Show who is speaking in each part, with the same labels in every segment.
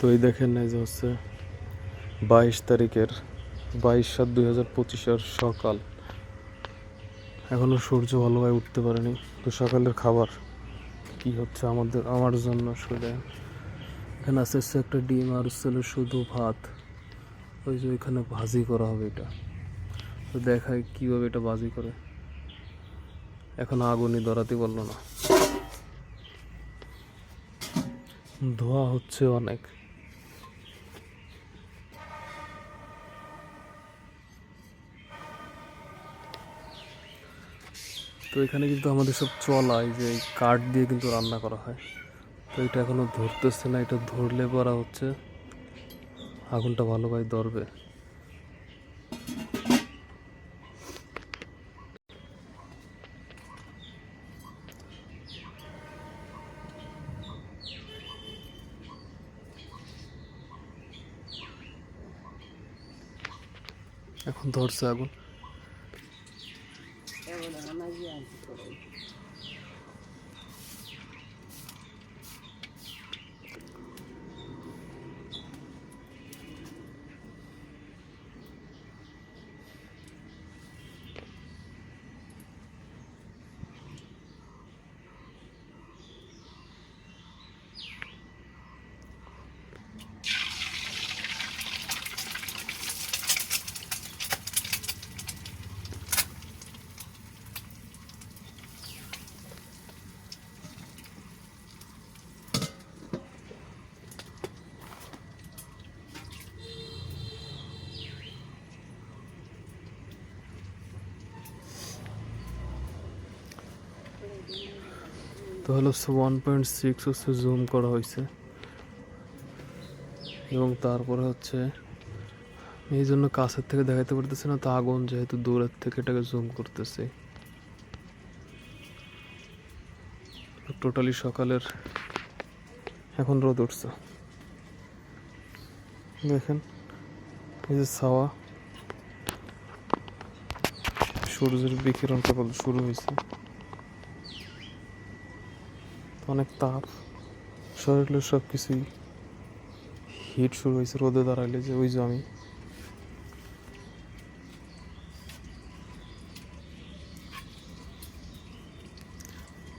Speaker 1: তো এই দেখেন এই যে হচ্ছে বাইশ তারিখের বাইশ সাত দুই হাজার পঁচিশের সকাল। এখনও সূর্য ভালোভাবে উঠতে পারেনি। তো সকালের খাবার কি হচ্ছে আমাদের, আমার জন্য আসলে। এখানে আস্তে আস্তে একটা ডিম আর হচ্ছে শুধু ভাত। ওই যে ওইখানে ভাজি করা হবে এটা। তো দেখায় কীভাবে এটা ভাজি করে। এখন আগুনই ধরাতে পারল না। ধোয়া হচ্ছে অনেক। তো এখানে কিন্তু আমাদের সব চলাই যে এই কাঠ দিয়ে কিন্তু রান্না করা হয়। তো এটা এখনও ধরতেছে না, এটা ধরলে পরা হচ্ছে। আগুনটা ভালোভাবে ধরবে। এখন ধরছে আগুন। তো হলো ওয়ান পয়েন্ট সিক্স হচ্ছে জুম করা হয়েছে। এবং তারপরে হচ্ছে, এই জন্য কাছের থেকে দেখাতে পারতেছে না, তো আগুন যেহেতু দূরের থেকে এটাকে জুম করতেছে। টোটালি সকালের এখন রোদ উঠছে। দেখেন, এই যে ছাওয়া। সূর্যের বিকিরণ কেবল শুরু হয়েছে। অনেক তাপ, শরীরের সব কিছুই হিট শুরু হয়েছে, রোদে দাঁড়াইলে যে ওই যে আমি।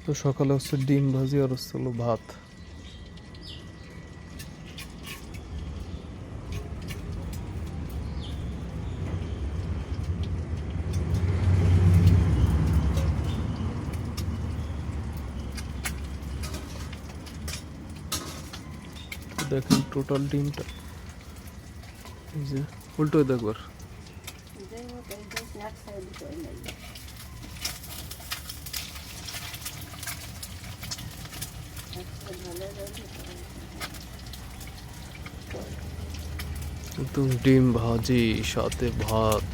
Speaker 1: তো সকালে হচ্ছে ডিম ভাজি আর হচ্ছে হলো ভাত। দেখেন টোটাল ডিমটা এই যে, উল্টো দেখবার একদম ডিম ভাজি, সাথে ভাত।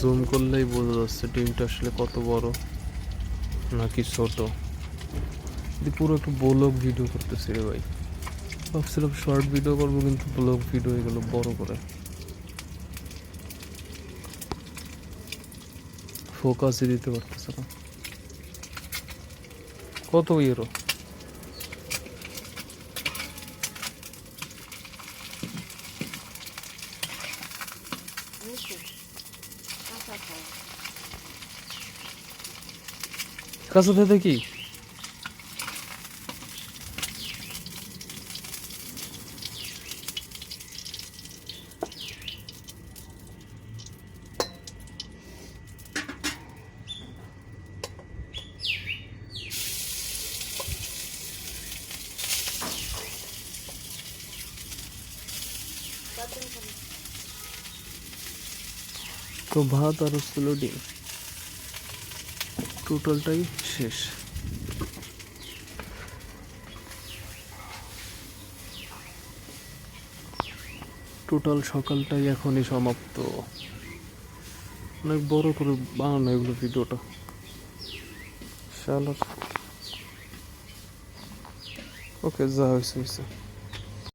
Speaker 1: জুম করলেই বোঝা যাচ্ছে ডিমটা আসলে কত বড়, নাকি ছোট। পুরো একটু ব্লগ ভিডিও করতেছি রে ভাই। ভাবছিলাম শর্ট ভিডিও করব, কিন্তু ব্লগ ভিডিও হয়ে গেল বড় করে। ফোকাসই দিতে পারতেছে না। কত ইয়েরো কাছে থেকে কি? তো ভাত আর ছিল ডিম টোটালটাই শেষ। টোটাল সকালটাই এখনই সমাপ্ত। অনেক বড় করে বানানো এগুলো ভিডিওটা। শালা ওকে, যা হয়েছে হয়েছে।